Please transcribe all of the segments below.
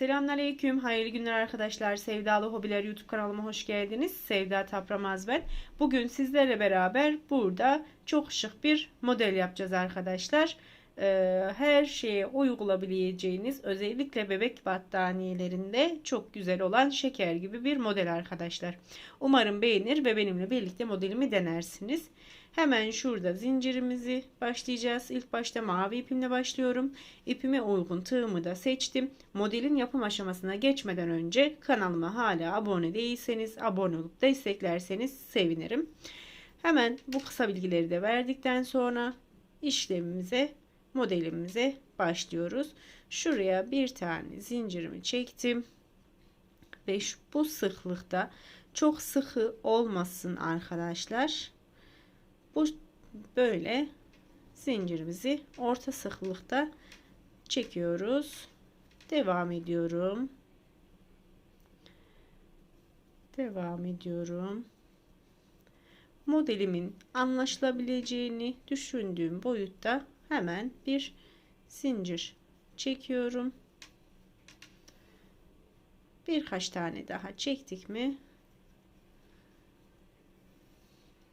Selamünaleyküm, hayırlı günler arkadaşlar. Sevdalı Hobiler YouTube kanalıma hoş geldiniz. Sevda Tapramaz ben. Bugün sizlerle beraber burada çok şık bir model yapacağız arkadaşlar. Ee, her şeye uygulayabileceğiniz özellikle bebek battaniyelerinde çok güzel olan şeker gibi bir model arkadaşlar. Umarım beğenir ve benimle birlikte modelimi denersiniz. Hemen şurada zincirimizi başlayacağız. İlk başta mavi ipimle başlıyorum. İpime uygun tığımı da seçtim. Modelin yapım aşamasına geçmeden önce kanalıma hala abone değilseniz abone olup desteklerseniz sevinirim. Hemen bu kısa bilgileri de verdikten sonra işlemimize modelimize başlıyoruz. Şuraya bir tane zincirimi çektim. Ve bu sıklıkta çok sıkı olmasın arkadaşlar. Bu böyle zincirimizi orta sıklıkta çekiyoruz. Devam ediyorum. Devam ediyorum. Modelimin anlaşılabileceğini düşündüğüm boyutta hemen bir zincir çekiyorum. Birkaç tane daha çektik mi?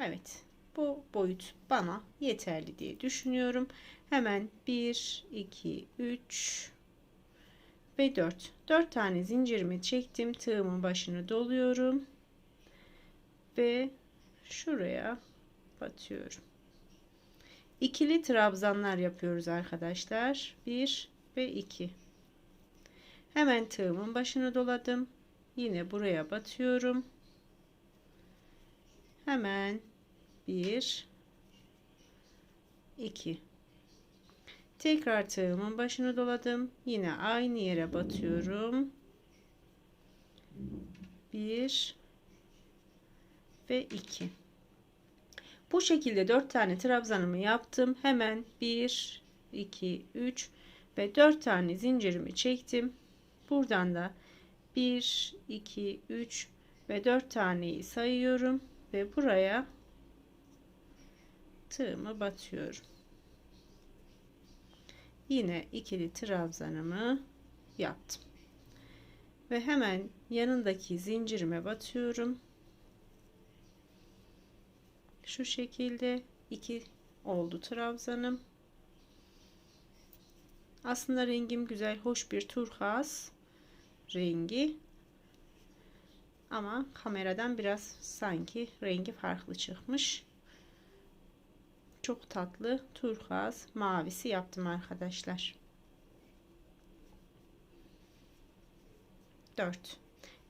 Evet. Bu boyut bana yeterli diye düşünüyorum. Hemen 1, 2, 3 ve 4. 4 tane zincirimi çektim. Tığımın başını doluyorum. Ve şuraya batıyorum. İkili trabzanlar yapıyoruz arkadaşlar. 1 ve 2. Hemen tığımın başını doladım. Yine buraya batıyorum. Hemen 1 2 tekrar tığımın başını doladım. Yine aynı yere batıyorum. 1 ve 2 bu şekilde 4 tane trabzanımı yaptım. Hemen 1 2 3 ve 4 tane zincirimi çektim. Buradan da 1 2 3 ve 4 taneyi sayıyorum ve buraya tığımı batıyorum. Yine ikili trabzanımı yaptım. Ve hemen yanındaki zincirime batıyorum. Şu şekilde iki oldu trabzanım. Aslında rengim güzel, hoş bir turkuaz rengi. Ama kameradan biraz sanki rengi farklı çıkmış çok tatlı turkuaz mavisi yaptım arkadaşlar. 4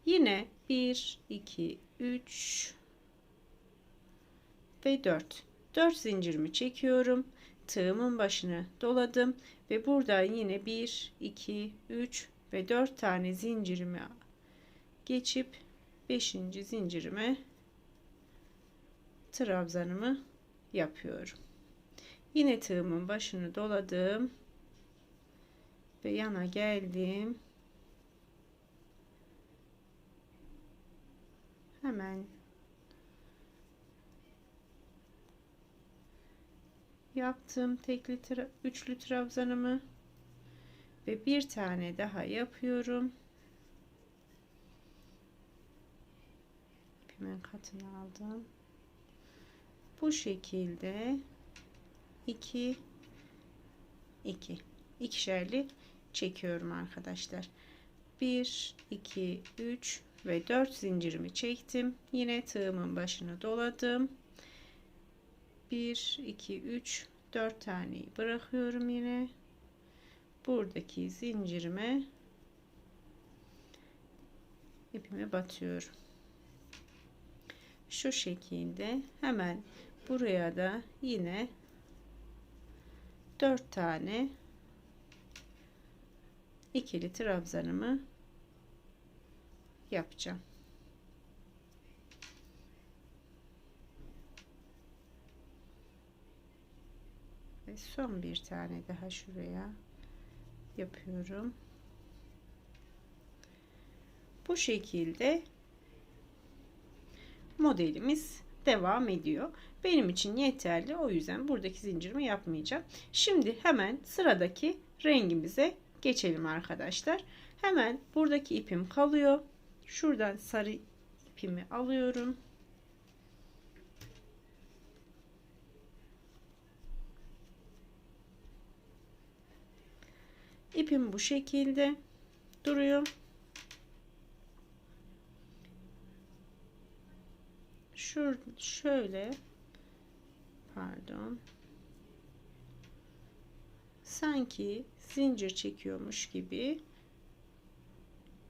yine 1 2 3 ve 4 4 zincirimi çekiyorum tığımın başını doladım ve burada yine 1 2 3 ve 4 tane zincirimi geçip 5. zincirime trabzanımı yapıyorum. Yine tığımın başını doladım ve yana geldim. Hemen yaptım tekli tra üçlü trabzanımı ve bir tane daha yapıyorum. İpimin katını aldım. Bu şekilde 2 2 ikişerli çekiyorum arkadaşlar. 1 2 3 ve 4 zincirimi çektim. Yine tığımın başını doladım. 1 2 3 4 taneyi bırakıyorum yine. Buradaki zincirime ipimi batıyorum. Şu şekilde hemen buraya da yine 4 tane ikili trabzanımı yapacağım. Ve son bir tane daha şuraya yapıyorum. Bu şekilde modelimiz devam ediyor. Benim için yeterli. O yüzden buradaki zincirimi yapmayacağım. Şimdi hemen sıradaki rengimize geçelim arkadaşlar. Hemen buradaki ipim kalıyor. Şuradan sarı ipimi alıyorum. İpim bu şekilde duruyor. Şur şöyle. Pardon. Sanki zincir çekiyormuş gibi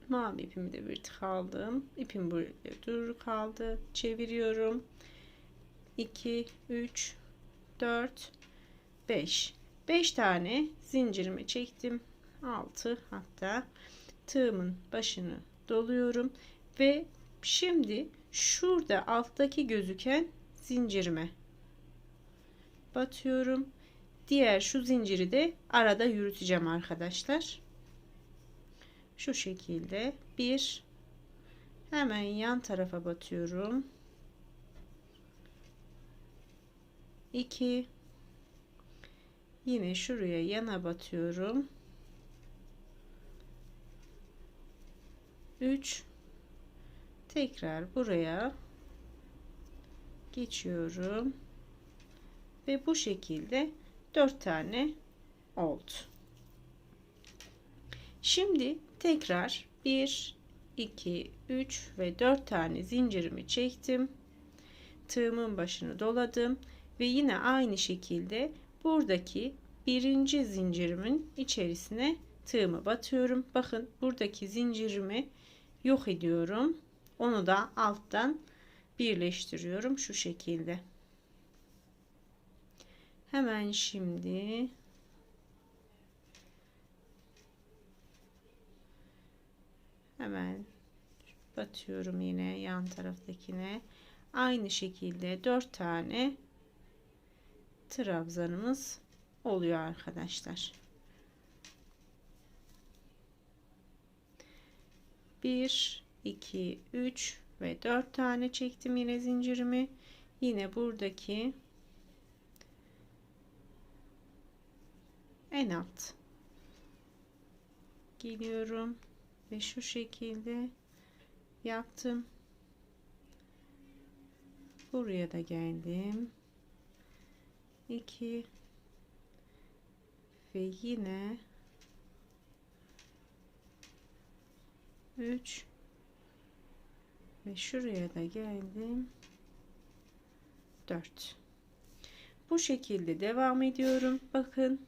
mavi ipimi de bir tık aldım. İpim böyle dur kaldı. Çeviriyorum. 2 3 4 5 5 tane zincirimi çektim. 6 hatta. Tığımın başını doluyorum ve şimdi şurada alttaki gözüken zincirime batıyorum. Diğer şu zinciri de arada yürüteceğim arkadaşlar. Şu şekilde bir hemen yan tarafa batıyorum. 2 yine şuraya yana batıyorum. 3 tekrar buraya geçiyorum. Ve bu şekilde 4 tane oldu. Şimdi tekrar 1 2 3 ve 4 tane zincirimi çektim. Tığımın başını doladım ve yine aynı şekilde buradaki birinci zincirimin içerisine tığımı batıyorum. Bakın buradaki zincirimi yok ediyorum onu da alttan birleştiriyorum şu şekilde. Hemen şimdi hemen batıyorum yine yan taraftakine. Aynı şekilde dört tane trabzanımız oluyor arkadaşlar. 1 2 3 ve 4 tane çektim yine zincirimi. Yine buradaki en alt. Geliyorum ve şu şekilde yaptım. Buraya da geldim. 2 ve yine 3 ve şuraya da geldim. 4 bu şekilde devam ediyorum. Bakın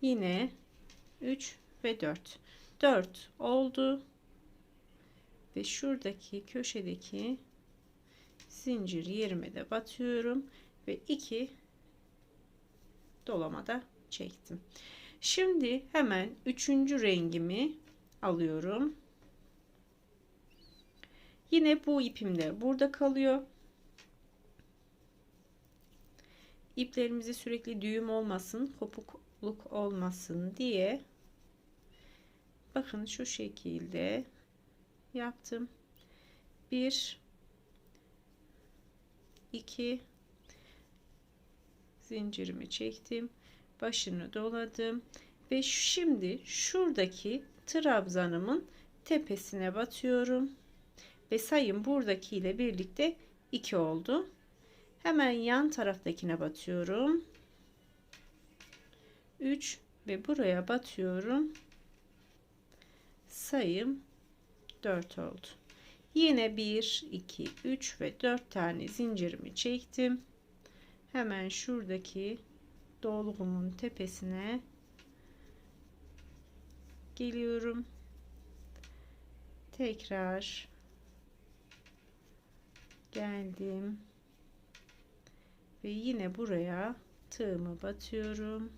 yine 3 ve 4 4 oldu. Ve şuradaki köşedeki zincir yerime de batıyorum. Ve 2 dolamada çektim. Şimdi hemen üçüncü rengimi alıyorum Yine bu ipim de burada kalıyor. İplerimizi sürekli düğüm olmasın, kopukluk olmasın diye bakın şu şekilde yaptım. 1 2 zincirimi çektim. Başını doladım ve şimdi şuradaki trabzanımın tepesine batıyorum ve sayım buradaki ile birlikte 2 oldu. Hemen yan taraftakine batıyorum. 3 ve buraya batıyorum. Sayım 4 oldu. Yine 1, 2, 3 ve 4 tane zincirimi çektim. Hemen şuradaki dolgumun tepesine geliyorum. Tekrar geldim. Ve yine buraya tığımı batıyorum.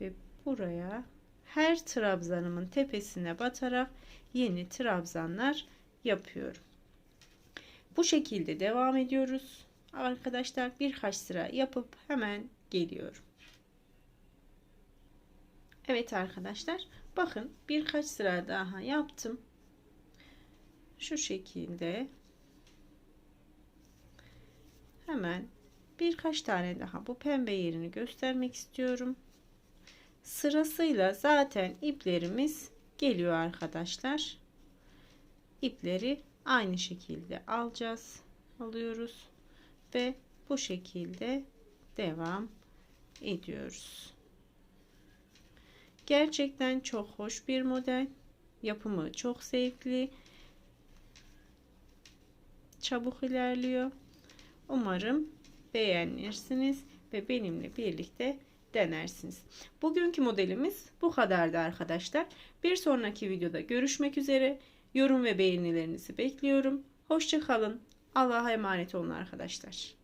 Ve buraya her trabzanımın tepesine batarak yeni trabzanlar yapıyorum. Bu şekilde devam ediyoruz. Arkadaşlar birkaç sıra yapıp hemen geliyorum. Evet arkadaşlar bakın birkaç sıra daha yaptım şu şekilde hemen birkaç tane daha bu pembe yerini göstermek istiyorum sırasıyla zaten iplerimiz geliyor arkadaşlar. İpleri aynı şekilde alacağız. Alıyoruz ve bu şekilde devam ediyoruz. Gerçekten çok hoş bir model. Yapımı çok zevkli. Çabuk ilerliyor. Umarım beğenirsiniz ve benimle birlikte denersiniz. Bugünkü modelimiz bu kadardı arkadaşlar. Bir sonraki videoda görüşmek üzere. Yorum ve beğenilerinizi bekliyorum. Hoşçakalın. Allah'a emanet olun arkadaşlar.